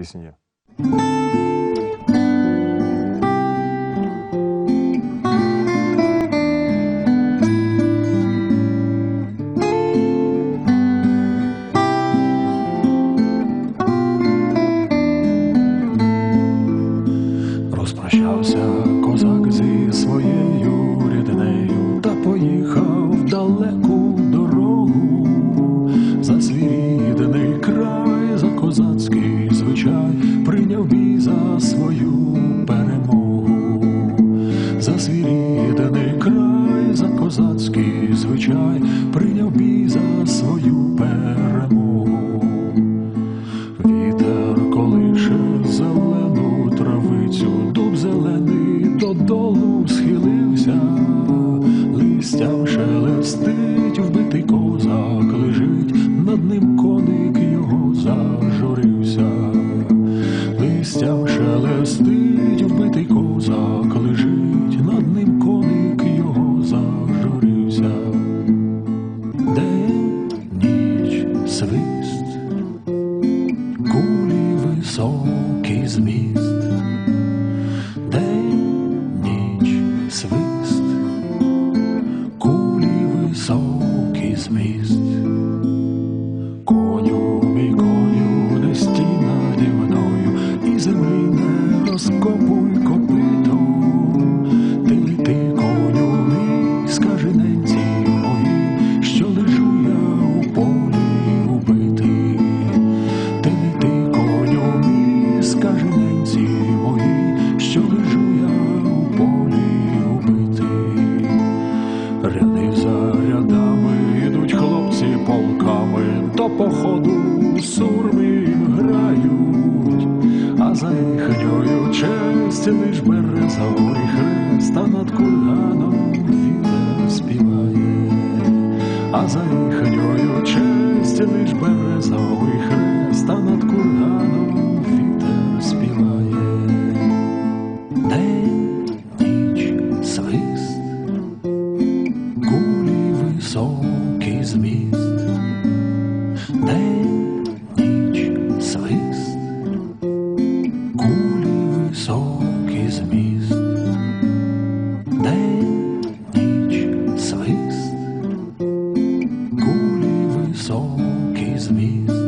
пісні. Розпрощався козак зі своєю ріднею та поїхав в свою перемогу, за свій рідний край, за козацький звичай, прийняв бій за свою перемогу. Вітер колише зелену травицю, дуб зелений додолу схилився, листям шелестить, вбитий козак лежить, над ним коник його зажурився, свист, кулі високий зміст, день, ніч, свист, кулі високий зміст, коню мій коню не стій наді мною, і землі не розкопуй за рядами йдуть хлопці полками, до походу сурми грають, а за їхньою честь лиш березовий хрест, а над курганом вітер співає, а за їхньою честь лиш березовий хрест, а над курганом свист, день, ніч, свист, кулі високий зміст.